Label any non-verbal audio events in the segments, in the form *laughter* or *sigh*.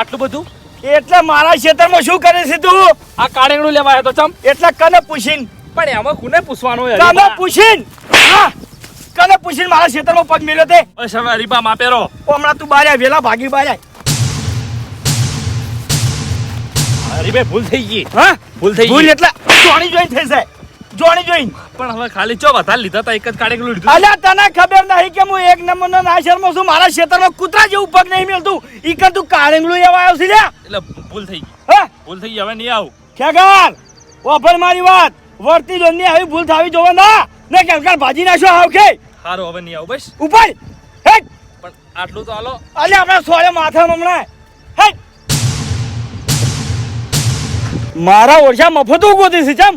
આટલું બધું? એટલે મારા ખેતરમાં શું કરે છે તું? આ કાળેંગડું લેવા આવ્યો તો ચમ? એટલે કને પૂછીન? પણ એમાં કોને પૂછવાનું હોય કને પૂછીન? હા. કને પૂછીન મારા ખેતરમાં પગ મેલ્યો તે? ઓય સર હરીબા માપેરો હમણાં તું બાર્યા વેલા ભાગી બાર્યા હરીભાઈ ભૂલ થઈ ગઈ. હા? ભૂલ થઈ ભૂલ ગઈ એટલે જોણી જોઈન થઈ જાય જોણી જોઈને. પણ હવે ખાલી ચો વધારે લીધા હતા એક જ કાળેંગડું લીધું અલ્યા તને ખબર નહીં કે હું એક નંબરનો નાશરમાં છું મારા ખેતરમાં કૂતરા જેવું પગ નહીં મળતું. ઈ કર તું કાળીંગલું એવા આવ્યો છે એટલે ભૂલ થઈ ગઈ. હા? ભૂલ થઈ ગઈ હવે નહીં આવું. ખેગાર ઓફર મારી વાત. વર્તી જોની આવી ભૂલ થાવી જોવે ના. ને કેલકાર ભાજી નાખો આવ કે સારું હવે નહીં આવું બસ. ઉપર હેટ પણ આટલું તો હાલો. અલ્યા આપણે સોળે માથા હમણાં. હેટ મારા ઓછા મફત ગોતી છે ચમ.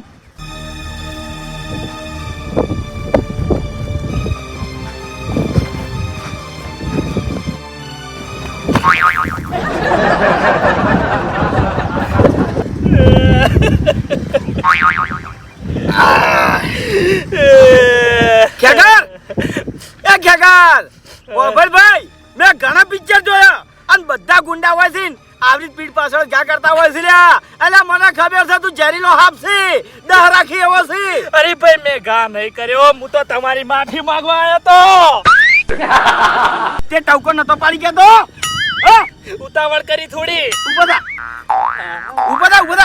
ખેગાર! એ ખેગર! ભાઈ મેં ઘણા પિક્ચર જોયા. અને બધા ગુંડા હોય છે આવરી પીઠ પાછળ ક્યાં કરતા હોય છે એટલે મને ખબર છે તું ઝેરીલો હાફ છે. દહ રાખી એવો છે. અરે ભાઈ મેં ઘા નહીં કર્યો. હું તો તમારી માફી માંગવા આવ્યો તો. તે ટવકો નતો પાડી ગયો તો? ઉતાવળ કરી થોડી. ઊભો થા. ઊભો થા ઊભો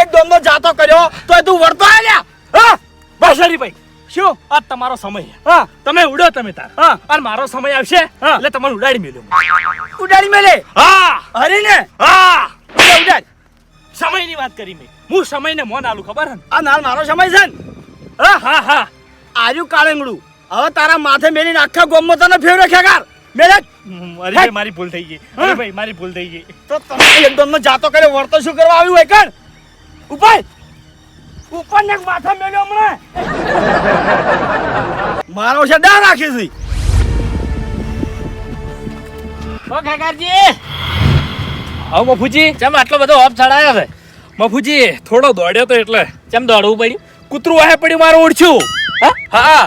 એક દોમનો જાતો કર્યો તો તું વળતો આલ્યા હા? બસ હરીભાઈ શું? આ તમારો સમય. હા. તમે ઉડો તમે તાર. હા. અને મારો સમય આવશે. એટલે તમારે ઉડાડી મેલ્યો ઉડાડી મેલે? હા. હરી ને હા ઉડાડ. સમયની વાત કરી મેં. હું સમયને મોન આલું ખબર હે ને? આ નાલ મારો સમય છે ને? હા હા હા. આજુ કાળંગડું. હવે તારા માથે મેલીને આખા ગોમમાં તને ફેવરે ખેગાર. મેલે અરે ભાઈ મારી ભૂલ થઈ ગઈ. અરે ભાઈ મારી ભૂલ થઈ ગઈ. તો તમે એકદમ નો જાતો કર્યો વર્તો શું કરવા આવ્યું હોય કણ ઉપાય! ઉપર ને માથા મેલ્યો હમણાં. મારો છે ડા રાખી છે. ઓ કાકાજી! હા મફુજી? ચમ આટલો બધો હોપ ચડાયો છે? મફુજી થોડો દોડ્યો તો એટલે. ચમ દોડવું પડ્યું? કૂતરું આહે પડ્યું મારું ઓળખ્યું. હા? હા.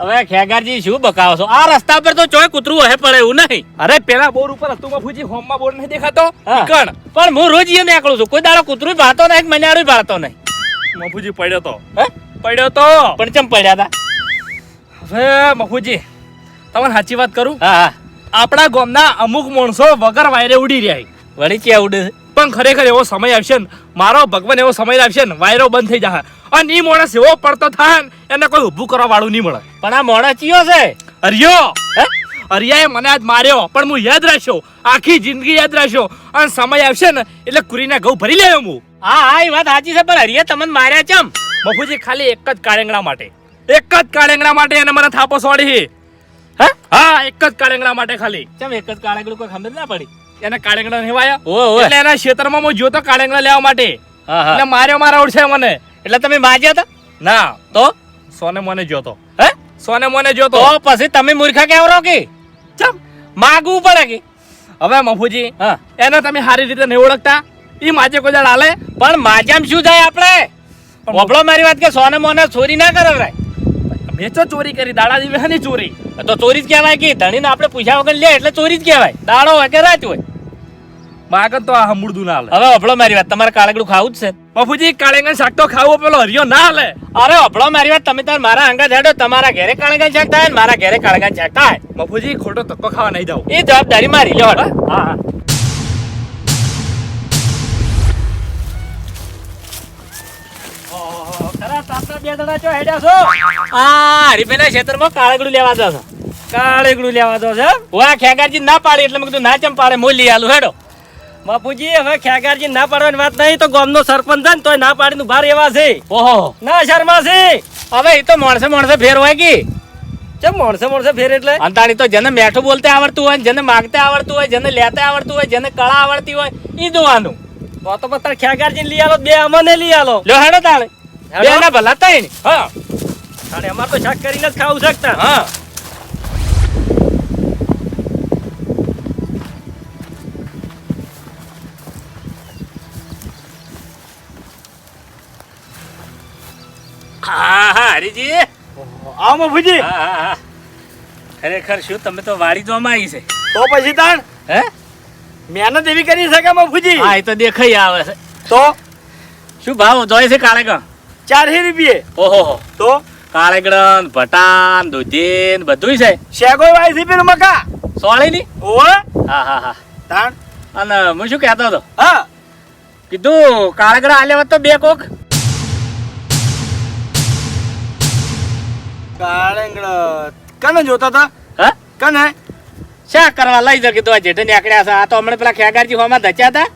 હવે ખેગારજી શું બકાવો છો? આ રસ્તા પર તો ચોય કૂતરું હે પડે એવું નહીં. અરે પેલા બોર ઉપર હતું મફુજી હોમમાં બોર નહીં દેખાતો. કણ પણ હું રોજ એને આકળું છું. કોઈ દાડો કૂતરું ભાતો નહીં મનાડું ભાતો નહીં. મફુજી પડ્યો તો. હે? પડ્યો તો. પણ ચમ પડ્યા હતા હવે મફુજી તમને સાચી વાત કરું? હા હા. આપણા ગામના અમુક માણસો વગર વાયરે ઉડી રહ્યા વળી ક્યાં ઉડે પણ ખરેખર એવો સમય આવશે ને મારો ભગવાન એવો સમય આવશે ને વાયરો બંધ થઈ જશે. અને ઈ માણસ એવો પડતો થાય એને કોઈ ઊભું કરવા વાળું નહીં મળે. પણ આ મોણા ચિયો છે? અરિયો! અરિયાએ મને આજ માર્યો પણ હું યાદ રાખ્યો. આખી જિંદગી યાદ રાખ્યો. અને સમય આવશે ને એટલે કુરીના ઘઉં ભરી લેવો હું. હા હા એ વાત સાચી છે પણ હરિયે તમને માર્યા ચમ? મફુજી ખાલી એક જ કાળેંગણા માટે. એક જ કાળેંગણા માટે એને મને થાપો સોડી. હે? હા એક જ કાળેંગણા માટે ખાલી. ચમ એક જ કાળાગડું કોઈ ખબર ના પડી? એને કાળેંગણા હેવાયા એટલે એના ક્ષેત્રમાં હું જોતો કાળેંગણા લેવા માટે. હા. એટલે માર્યો મારા ઓળશે મને. એટલે તમે માજ્યા હતા? ના તો? સોને મને જોતો હે? સોને મને જોતો તો. પછી તમે મૂર્ખા કેમ રહો કે? ચમ. માગવું પડે કે? હવે મફુજી હા. એને તમે સારી રીતે નહીં ઓળખતા. એ માજે કોઈ દાડ હાલે? પણ માજામ શું જાય આપણે? ઓભળો મારી વાત કે સોને મોને ચોરી ના કરાવરાય મેં તો ચોરી કરી? દાડા દીવે હની ચોરી? તો ચોરી જ કહેવાય કે? ધણીને આપણે પૂછ્યા વગર લે એટલે ચોરી જ કહેવાય. દાડો હોય કે રાત હોય. માગન તો આ હમુડું ના હાલે. હવે અભળો મારી વાત તમારે કાળગડું ખાવું જ છે. બાપુજી કાળેંગણ શાક તો ખાવો પેલો હરિયો ના હાલે. અરે અભળો મારી વાત તમે તાર મારા અંગા ઝાડો તમારા ઘરે કાળગા શાક થાય મારા ઘરે કાળગા શાક થાય. બાપુજી ખોટો ધક્કો ખાવા નહીં જાવ એ જવાબદારી મારી હડો. હા. આ હરીફેના ક્ષેત્રમાં કાળેગડું લેવા છો કાળીગડું લેવા દો છે વાહ ખેગારજી ના પાડી એટલે મેં કીધું ના ચમ પાડે મોલી આલું હેડો. બાપુજી હવે ખેગારજી ના પાડવાની વાત નહીં તો ગામનો સરપંચ છે ને તોય ના પાડીનું ભાર એવા છે. ઓહો. ના શર્મા છે. હવે એ તો માણસે માણસે ફેર હોય કે? ચમ માણસે માણસે ફેર એટલે? અંતાણી તો જેને મેઠું બોલતે આવડતું હોય જેને માગતે આવડતું હોય જેને લેતે આવડતું હોય જેને કળા આવડતી હોય ઈ જોવાનું. તો તો પત્તર ખેગારજી લઈ આલો બે અમને લઈ આલો. લ્યો હેડો તાણે. બે ના ભલા તઈ હા. અરે અમાર તો શાક કરીને જ ખાવું શકતા હા. મફુજી. હા હા હા. ખરેખર શું તમે તો વાડી જોવામાં આવી છે. તો પછી તાણ હે? મહેનત એવી કરી શકે મફુજી? હા એ તો દેખાઈ આવે છે. તો? શું ભાવ જોઈ છે કાળેગણ? ચારસો રૂપિયે. ઓહો હો તો? કાળેગણ ભટાન દૂધીન બધું છે. શેગો વાય છે પેલું મકા? સોળી ની ઓ હા હા હા. તાણ? અને હું શું કહેતો હતો? હા. કીધું કાળેગણ આલ્યા તો બે કોક? કાળંગડ કને જોતા હતા હા? કને? શા કરવા લઈ કીધું આ જેઠે નીકળ્યા છે આ તો હમણાં પેલા ખેગારજી હોમાં ધચ્યા હતા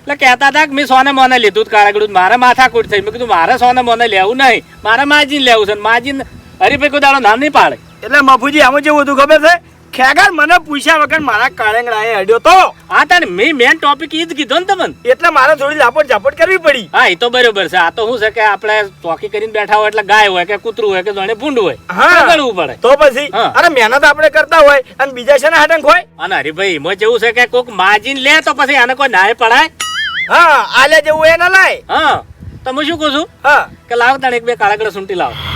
એટલે કહેતા હતા કે મેં સોને મોને લીધું કાળાગડું મારે માથાકૂટ થઈ. મેં કીધું મારે સોને મોને લેવું નહીં. મારે માજીને લેવું છે માજીને હરીભાઈ કોઈ દાડો નામ નહીં પાડે. એટલે મફુજી આમાં જેવું હતું ખબર છે? ખેગાર મને પૂછ્યા વગર મારા કાળંગડા એ અડ્યો તો? હા તાને મેં મેન ટોપિક ઈ જ કીધો ને તમને. એટલે મારે થોડી લાપટ ઝાપટ કરવી પડી. હા એ તો બરોબર છે. આ તો શું છે કે આપણે ચોકી કરીને બેઠા હોય એટલે ગાય હોય કે કૂતરું હોય કે જાણે ભૂંડ હોય. હા. કરવું પડે. તો પછી? અરે મહેનત આપણે કરતા હોય અને બીજા છે ને હાટંક હોય? અને હરીભાઈ એમાં જેવું છે કે કોક માજીને લે તો પછી આને કોઈ નાય પડાય? હા આલે જેવું એ ના લાય. હા. તો હું શું કહું છું? હા. કે લાવ તાણે એક બે કાળાગડા સૂંટી લાવો.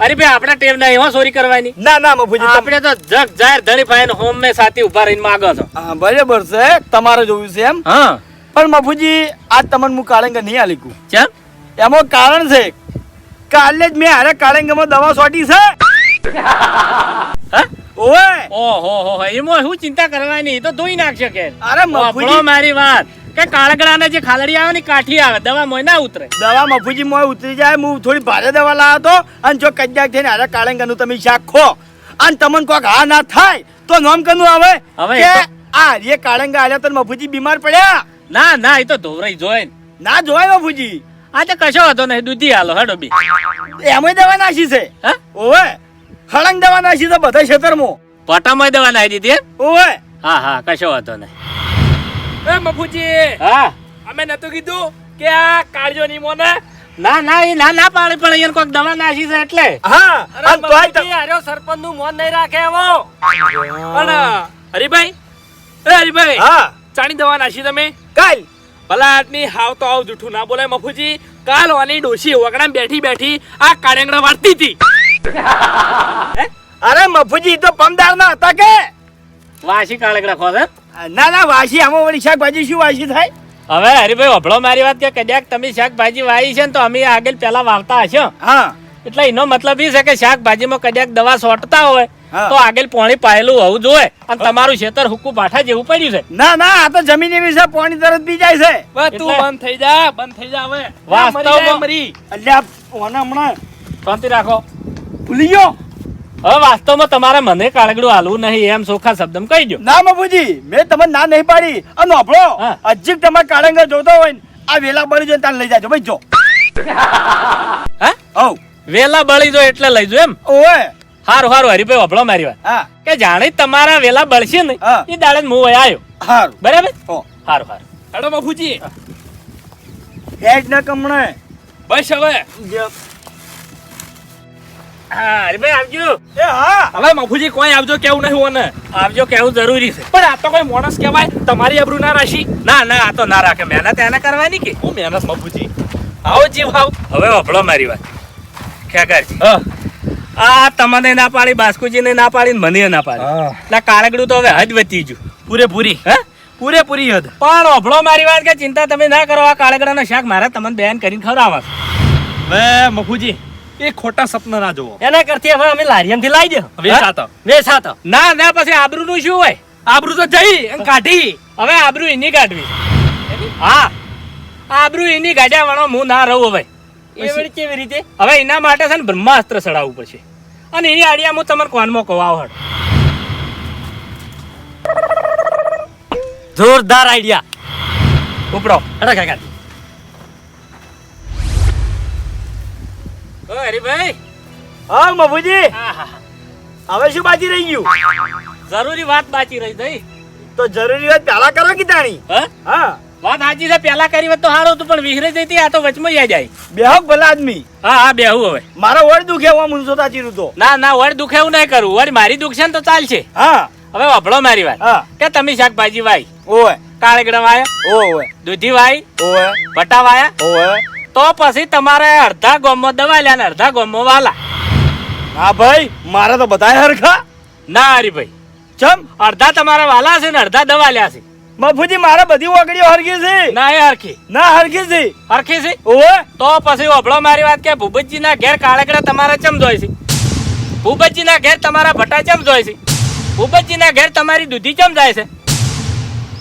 અરે ભાઈ આપણા ટેવ નહીં એવા ચોરી કરવાની. ના ના મફુજી આપણે તો જગ જાહેર ધણી ફાઈન હોમ મે સાથી ઊભા રહીને માગો છો. હા બરાબર છે. તમારે જોયું છે એમ? હા. પણ મફુજી આજ તમને હું કાળંગ નહીં આલીકું. ચમ? એમાં કારણ છે કાલે જ મેં હારે કાળંગમાં દવા સોટી છે. હા? ઓય ઓહો હો હો એમાં શું ચિંતા કરવાની? એ તો ધોઈ નાખશે કે. અરે મફુજી. મારી વાત. કે કાળગડાને જે ખાલડી આવે ને કાઠી આવે દવા મોય ના ઉતરે. દવા મફુજી મોય ઉતરી જાય હું થોડી ભારે દવા લાવ્યો તો અને જો કજ્જાક થઈને હારે કાળંગાનું તમે શાક ખો. અને તમને કોક હા ના થાય તો નોમ કનું આવે? હવે આ રે કાળંગા આલ્યા તો મફુજી બીમાર પડ્યા. ના ના એ તો ધોવરાઈ જોઈ ના. જોય મફુજી આ તો કશો હતો નહીં દૂધી હાલો હડો બી. એમાંય દવા નાખી છે? હા? ઓવે હળંગ દવા નાખી છે બધા ખેતરમાં. પટામાં દવા નાખી દીધી એમ? ઓવે. હા હા કશો હતો નહીં. એ મફુજી હા? અમે નતું કીધું કે આ કાળજો ની? મોને ના ના એ ના ના પાડે પણ અહીંયા કોઈક દવા નાખી છે એટલે. હા અને તોય તો આર્યો સરપંચનું મોન નહીં રાખે એવો પણ હરીભાઈ એ હરીભાઈ હા. ચાણી દવા નાખી તમે? કાલ. ભલા આટની હાવ તો આવ જૂઠું ના બોલાય મફુજી. કાલ વાની ડોશી વગડા બેઠી બેઠી આ કાળેંગડા વાળતી હતી. અરે મફુજી તો પમદાર ના હતા કે? વાસી કાળેંગડા ખોસે ના ના વાસી આમાં વળી શાકભાજી શું વાસી થાય? હવે હરીભાઈ અભળો મારી વાત કે કદાચ તમે શાકભાજી વાવી છે ને તો અમે આગળ પેલા વાવતા હશો. હા. એટલે એનો મતલબ એ છે કે શાકભાજીમાં કદાચ દવા સોટતા હોય તો આગળ પાણી પાયેલું હોવું જોઈએ. અને તમારું ખેતર હુકુ પાઠા જેવું પડ્યું છે. ના ના આ તો જમીન એવી છે પાણી તરત પી જાય છે. તું બંધ થઈ જા બંધ થઈ જા હવે. વાસ્તવમાં- મરી. એટલે ઓને હમણાં શાંતિ રાખો. ભૂલી ગયો? હવે વાસ્તવમાં તમારે મને કાળગડું હાલવું નહીં એમ સોખા શબ્દમાં કહી દો ના મફુજી મેં તમને ના નહીં પાડી. અને આપણો. હજી તમારે કાળંગા જોતો હોય ને આ વેલા બળી જોઈને તાને લઈ જાજો ભાઈ જો. હા? ઓ વેલા બળી જો એટલે લઈ જો એમ. ઓય હારું હારું હરીભાઈ વભળો મારી વાત. કે જાણે તમારા વેલા બળશે ને. એ દાડે હું અહીં આવ્યો હારું. બરાબર? ઓ હારું હારું. હેડો મફુજી હેડ ના કમણે. બસ હવે. જે- હા હરીભાઈ આવજો. એ હા. હવે મફુજી કોઈ આવજો કેવું નહીં હોને આવજો કેવું જરૂરી છે. પણ આ તો કોઈ માણસ કહેવાય તમારી આબરૂ ના રાશી ના ના આ તો ના રાખે. મહેનત એને કરવાની કે? હું મહેનત મફુજી? આવો જીવ આવ. હવે વભળો મારી વાત. હા. આ તમને ના પાડી બાસ્કુજીને ના પાડી મને ના પાડી. એટલે કાળગડું તો હવે હજ વધી ગયું. પૂરેપૂરી. હે? પૂરેપૂરી હદ. પણ વભળો મારી વાત કે ચિંતા તમે ના કરો આ કાળગડાનો શાક મારા તમને બેન કરીને ખવડાવવા. હવે મફુજી એ ખોટા સપના ના જોવો. એના કરતી હવે અમે લારિયમથી લાવી દે. વેચાતો. વેચાતો ના ના પછી આબરૂનું શું હોય? આબરૂ તો જઈ અને કાઢી. હવે આબરૂ એની કાઢવી. હા. આબરૂ એની કાઢ્યા વાળો હું ના રહું હવે. પછી? કેવી રીતે? હવે એના માટે છે ને બ્રહ્માસ્ત્ર ચડાવવું પડશે. અને એની આડિયા હું તમને કોનમાં કહું આવડ જોરદાર આઈડિયા ઉપડો. અરે કાકા ઓ હરીભાઈ. હા મફુજી. હવે શું બાકી રહી ગયું? જરૂરી વાત બાકી રહી થઈ તો જરૂરી વાત પેલા કરો કે તાણી? હા? હા. વાત સાચી છે પેલા કરી હોત તો સારું હતું પણ વિહરે જતી આ તો વચમાં યા જાય બેહો ભલા આદમી. હા હા બેહું હવે. મારો વડ દુખે હું મુનસો તાચી તો ના ના વડ દુખે એવું નહીં કરું. વડ મારી દુખશે ને તો ચાલશે. હા. હવે વાપળો મારી વાત. હા. કે તમે શાકભાજી વાઈ ઓય કાળગડા વાયા. ઓય દૂધી વાઈ ઓય ભટા વાયા. ઓય તો પછી તમારે અડધા ગોમમાં દવા લ્યા ને અડધા ગોમો વાલા. હા ભાઈ મારે તો બધાય હરખા. ના હરીભાઈ ચમ? અડધા તમારા વાલા છે ને અડધા દવા લ્યા છે. બાપુજી મારે બધી ઓગળીઓ હરખી છે. ના એ હરખી. ના હરખી છે. હરખી છે? ઓવે. તો પછી ઓભળો મારી વાત કે ભૂપતજીના ઘેર કાળકડા તમારા ચમ જોઈ છે? ભૂપતજીના ઘેર તમારા ભટા ચમ જોઈ છે? ભૂપતજીના ઘેર તમારી દૂધી ચમ જાય છે?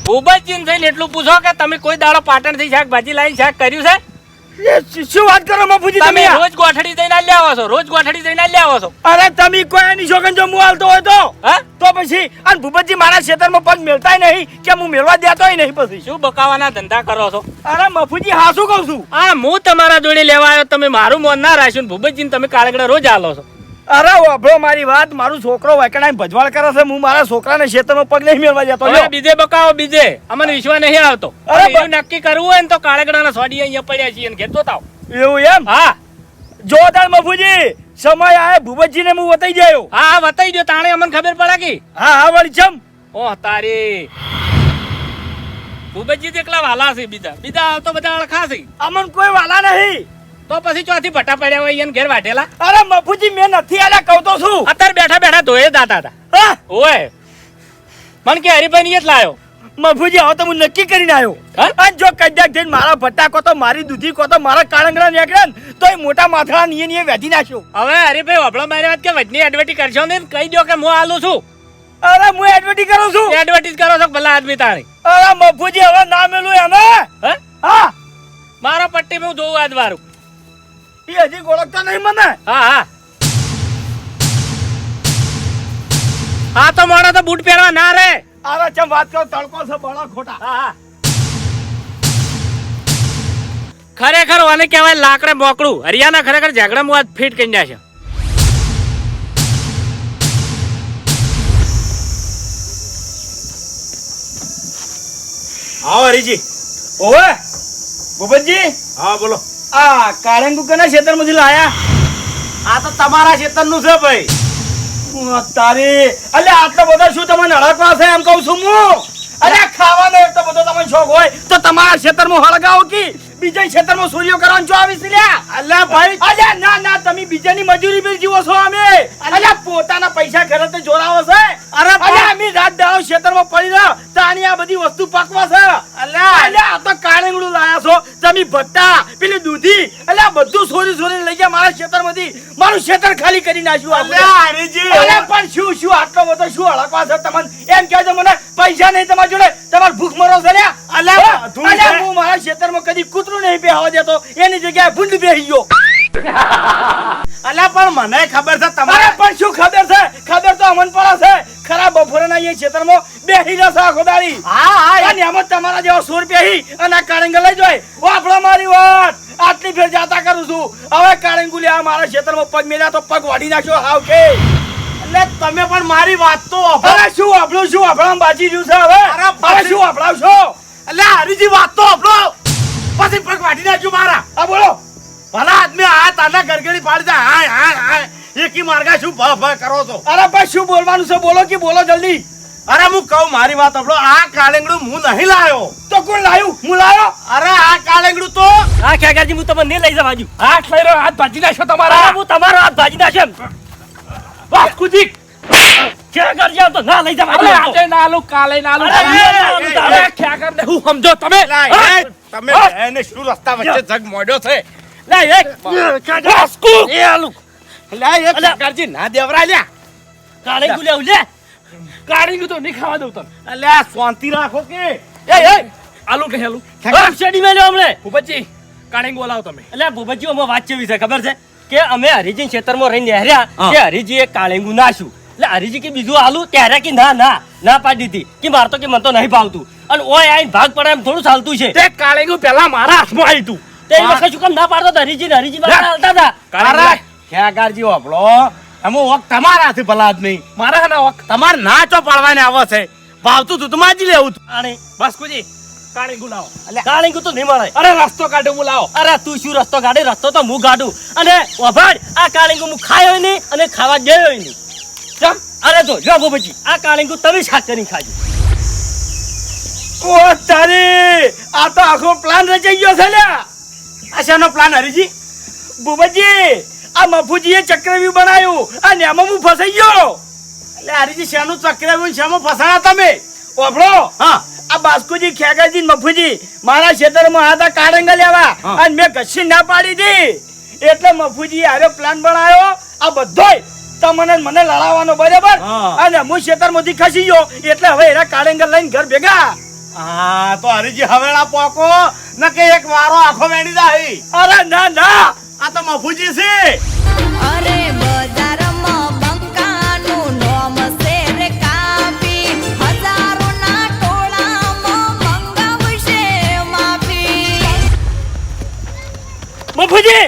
ભૂપતજીને થઈને એટલું પૂછો કે તમે કોઈ દાડો પાટણથી શાકભાજી લાવીને શાક કર્યું છે? શું- વાત કરો મફુજી તમે રોજ ગોઠડી દઈને આલ્યા આવો છો રોજ ગોઠડી દઈને આલ્યા આવો છો. અરે તમે કોઈ એની શોખન જો હું હાલતો હોય તો? હા? તો પછી અને ભૂપતજી મારા ખેતરમાં પગ મેળતાય નહીં કે હું મેળવા દેતોય નહીં પછી? શું બકાવાના ધંધા કરો છો? અરે મફુજી હા શું કહું છું. આ હું તમારા જોડે લેવા આવ્યો તમે મારું મોન ના રાખ્યું ભૂપતજીને તમે કાળગડા રોજ આલો છો. અરે વાભળો મારી વાત મારું છોકરો વૈકણાઈ ભજવાળ કરે છે હું મારા છોકરાને ખેતરમાં પગ નહીં મેળવા જતો. બીજે બકાવો બીજે. અમને વિશ્વાસ નહીં આવતો. અરે નક્કી કરવું હોય ને તો કાળગડાના સોડી અહીંયા પડ્યા છીએ ને ઘેતો તાવ એવું એમ? હા. જોરદાર મફુજી સમય આય ભૂપતજીને હું વતાઈ ગયો. હા હા વતાઈ ગયો. તાણે અમને ખબર પડે કે હા હા વળી જમ. ઓહ તારી. ભૂપતજી એકલા વાલા છે બીજા. બીજા તો બધા અળખા છે. અમન કોઈ વાલા નહીં. તો પછી ચોથી ભટ્ટા પડ્યા હોય એને ઘેર વાટેલા અરે મફુજી મેં નથી આલ્યા કહું તો શું અત્યારે બેઠા બેઠા ધોયે દાતા હતા. ઓય. મન કે હરિભાઈ જ લાયો. મફુજી હવે તો હું નક્કી કરીને આવ્યો? અને જો કદાચ જઈને મારા ભટ્ટા કો તો મારી દૂધી કો તો મારા કાળંગડા નીકળે ને તો એ મોટા માથડા નીએ નીએ વેધી નાખ્યો. હવે હરીભાઈ વપડો મારી વાત કે વજની એડવર્ટી કરશો ને કહી દો કે હું આલું છું. અરે હું એડવર્ટી કરું છું. એડવર્ટીઝ કરો છો ભલા આદમી તારી અરે મફુજી હવે ના મેલું એને હે? હા? મારા પટ્ટી હું જોઉં આજ વારું. એ હજી ઓળખતા નહીં મને? હા હા. હા તો મોડો તો બૂટ પહેરવા ના રે. અરે ચમ વાત કરો તડકો છે બળા ખોટા. હા હા. ખરેખર ઓને કહેવાય લાકડે મોકળું. હરિયાના ખરેખર ઝઘડા આજ ફિટ કરી નાખ્યો. આવો હરીજી. ઓવે ભૂપતજી? હા બોલો. આ કાળંગુ કના ક્ષેત્રમાંથી લાયા? આ તો તમારા ખેતરનું છે ભાઈ. તારી. અલે આટલો બધો શું તમે નડકવા છે એમ કહું છું હું? અરે ખાવાનો એટલો બધો તમને શોખ હોય તો તમારા ક્ષેત્રમાં હળગાવો કી? બીજા ક્ષેત્રમાં સૂર્યો કરવાનું જો આવી લ્યા? અલ્યા ભાઈ. અલ્યા ના ના તમે બીજાની મજૂરી બી જીવો છો અમે. અલ્યા. પોતાના પૈસા ઘરે તો જોરાવો છે. અરે અલ્યા અમે રાત દાડો ક્ષેત્રમાં પડી રહ્યો તાણી આ બધી વસ્તુ પાકવા છે અલ્યા અલ્યા આ તો કાળેંગડું લાયા છો તમે ભટ્ટા પેલી દૂધી અલ્યા બધું સોરી સોરી લઈ ગયા મારા ખેતરમાંથી ખેતર ખાલી કરી નાખ્યું આપણે. હરીજી અલ્યા પણ શું શું આટલો બધો શું હળકવા છે? તમને એમ કહેજો મને પૈસા નહીં તમારા જોડે. તમારે ભૂખ મરો છે લ્યા. અલ્યા, અલ્યા, હું મારા ક્ષેત્રમાં કદી કૂતરું નહીં બેહવા દેતો. એની જગ્યાએ ભૂંડ બેહી ગયો. *laughs* અલ્યા પણ મને ખબર છે અરે પણ શું ખબર છે? ખબર તો અમન પડે છે. ખરા બપોરે ના એ ખેતરમાં બેહી જશે આખો દાડી. હા હા. અને એમાં તમારા જેવા સોર પેહી અને આ કાળંગ લઈ જાય. વાપરો મારી વાત. આટલી ફેર જાતા કરું છું. હવે કાળંગુ લે મારા ખેતરમાં પગ મેલા તો પગ વાડી નાખ્યો હાવ કે. એટલે તમે પણ મારી વાત તો અરે શું આપણું શું આપણા બાજી રહ્યું છે હવે? અરે શું આપડાવશો એટલે હરીજી વાત તો આપણો પછી પગ વાડી નાખ્યો મારા. હા બોલો. ભલા આદમી આ તાના ગરગડી પાડી દે. હાય હા હાય. એકી માર્ગા શું ભા ભા કરો છો? અરે ભાઈ શું બોલવાનું છે? બોલો કે બોલો જલ્દી. અરે હું કહું મારી વાત અભળો આ કાળેંગડું હું નહીં લાયો. તો કોણ લાયું? હું લાયો? અરે આ કાળેંગડું તો હા ખેગાજી હું તમને નહીં લઈ જવા બાજુ હાથ લઈ રહ્યો હાથ ભાજી નાખ્યો તમારા. હું તમારો હાથ ભાજી નાખેમ વાસ્કુજી ખેગાજી આમ તો ના લઈ જવા અરે આજે ના કાલે ના આલું અરે, અરે, અરે, અરે ખેકર ને. હું સમજો તમે. તમે એને શું રસ્તા વચ્ચે જગ મોડ્યો છે? લે એક. વાસ્કુ એ આલુ લા, એ કાકાજી ના દેવરા લ્યા કાળે ગુલ્યા ઉલે કાઢી તો નહીં ખાવા દઉં તને. અલ્યા શાંતિ રાખો કે. એ એ. આલુ કે આલુ શેડી મેલ્યો હમણે? ભૂપતજી. કાઢી બોલાવો તમે. એટલે ભૂપતજી અમે વાત કેવી છે? ખબર છે? કે અમે હરીજી રહીને હેર્યા. કે હરીજી એક કાળેંગુ નાશું એટલે હરિજી કે બીજું આલું ત્યારે કે ના ના ના પાડી દીધી. કે માર તો કે મને તો નહીં ભાવતું. અને ઓય આઈને ભાગ પડે એમ થોડું ચાલતું છે. તે કાળેંગુ પેલા મારા હાથમાં આવ્યું તું. વખત શું કામ ના પાડતો હરિજી હરિજી મારા હાલતા હતા. કાળેંગું લાય. ખેગારજી વાપરો એમાં વખ તમારા હાથે ભલા આદમી મારા હાના વખ તમારે ના ચો પાડવાને આવે છે. ભાવતું તું તમારે જ લેવું તું. આણે વાસ્કુજી કાળેંગું લાવો કાળેંગુ તો નહીં મળે. અરે રસ્તો કાઢો બોલાવો અરે તું શું રસ્તો કાઢે? રસ્તો તો હું કાઢું. અને વભાડ આ કાળીંગુ હું ખાયો નહીં અને ખાવા ગયો નહીં. ચમ. અરે તો જો ભૂપતજી આ કાળીંગુ તમે શાક કરીને ખાજો. ઓ તારી આ તો આખો પ્લાન રચાઈ ગયો છે લ્યા. આ પ્લાન હરીજી? ભૂપતજી આ મફુજીએ ચક્રવ્યુ બનાવ્યું અને એમાં હું ફસાઈ ગયો. એટલે હરીજી શેનું ચક્રવ્યુ શેમાં ફસાણા તમે? ઓભળો. હા. આ બાસ્કુજી ખેગાજી મફુજી મારા ક્ષેત્રમાં હતા કાળંગા લેવા. અને મેં કશી ના પાડી દી. એટલે મફુજી હારે પ્લાન બનાવ્યો. આ બધોય તમને મને લડાવવાનો બરાબર. અને હું ક્ષેત્રમાંથી ખસી ગયો. એટલે હવે એના કાળંગા લઈને ઘર ભેગા. હા તો હરીજી હવેળા પોકો ન કે એક વારો આખો વેડી દાહી. અરે ના ના. આ તો મફુજી છે. અરે બજારમાં બંકાનું નોમ કાપી. હજારોના ટોળામાં મંગાવશે માફી. મફુજી!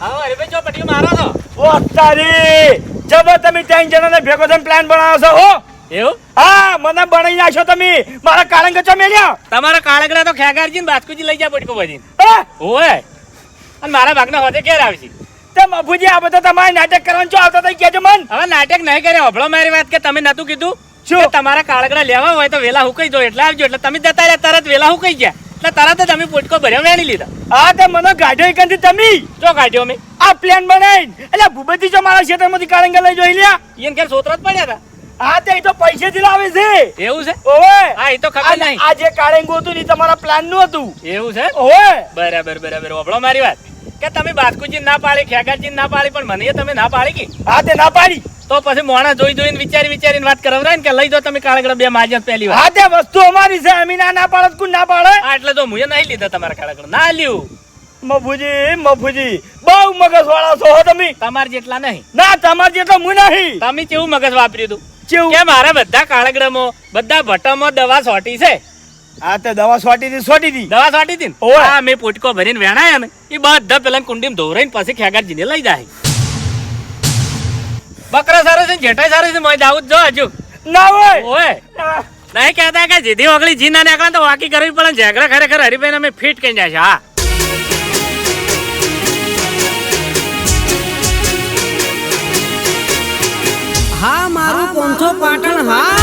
આવો હરીભાઈ જો મારો છો. ઓ તારી જબો તમે ત્રણ જણાને ભેગો થઈને પ્લાન બનાવો છો હો. એવું? હા મને બનાવી નાખ્યો તમે. મારા કાળંગા ચમેલ્યા. તમારા કાળગડા તો ખેગારજી ને બાસ્કુજી લઈ જા પટકો બધી ઓય. અને મારા ભાગના હોતે ક્યારે આવશે તે મફુજી આ બધા તમારે નાટક કરવાનું છો આવતા તઈ કહેજો મન. હવે નાટક નહીં કરે હભળો મારી વાત કે તમે નતું કીધું? શું? તમારા કાળગડા લેવા હોય તો વેલા હુકાઈ જો એટલે આવજો. એટલે તમે જતા રહ્યા તરત વેલા હુકાઈ ગયા. એટલે તરત જ અમે પોટકો ભર્યો વેણી લીધા. હા તે મને ગાઢો એકંથી તમે. જો ગાઢ્યો અમે? આ પ્લાન બનાવી એટલે ભૂપતિ જો મારા ક્ષેત્રમાંથી કાળંગા લઈ જોઈ લ્યા. ઈયન ઘેર સોતરા જ પડ્યા હતા. હા તે તો તો પૈસેથી લાવે છે. એવું છે? ઓવે. હા એ તો ખબર નહીં. આ જે કાળંગું હતું ને તમારા પ્લાનનું હતું. એવું છે? ઓવે. બરાબર બરાબર. ઓબળો મારી વાત. કે તમે બાસ્કુજી ના પાડી ખેગાજી ના પાડી પણ મને તમે ના પાડી કે? હા તે ના પાડી. તો પછી મોણા જોઈ જોઈને વિચારી વિચારીને વાત કરાવરાય ને કે લઈ દો તમે કાળગડા બે માજન પહેલી વાર. હા તે વસ્તુ અમારી છે. અમી ના ના પાડત કુ ના પાડે? હા એટલે તો મુએ નહીં લીધા તમારા કાળગડા ના લ્યું. મફુજી મફુજી બહુ મગજ વાળા છો તમે. તમાર જેટલા નહીં. ના તમાર જેટલા હું નહીં. તમે કેવું મગજ વાપર્યું હતું કેવું કે મારા બધા કાળગડમો બધા ભટમો દવા સોટી છે. હા તે દવા સોટી હતી સોટી હતી દવા સોટી હતી ને? ઓવે. મેં પોટકો ભરીને વેણાયા ને એ બધા પેલા કુંડીમાં ધોરાઈને પછી ખેગારજીને લઈ જાય. બકરા સારો છે જેઠાઈ સારો છે મોય દાઉદ જો હજુ. ના હોય. ઓય. નહીં કહેતા કે જીધી ઓગળી જી ના નીકળે તો વાકી કરવી પડે ને ઝઘડા ખરેખર હરિભાઈ અમે ફિટ કહી જાય છે હા. હા મારું પોંથો પાટણ હા.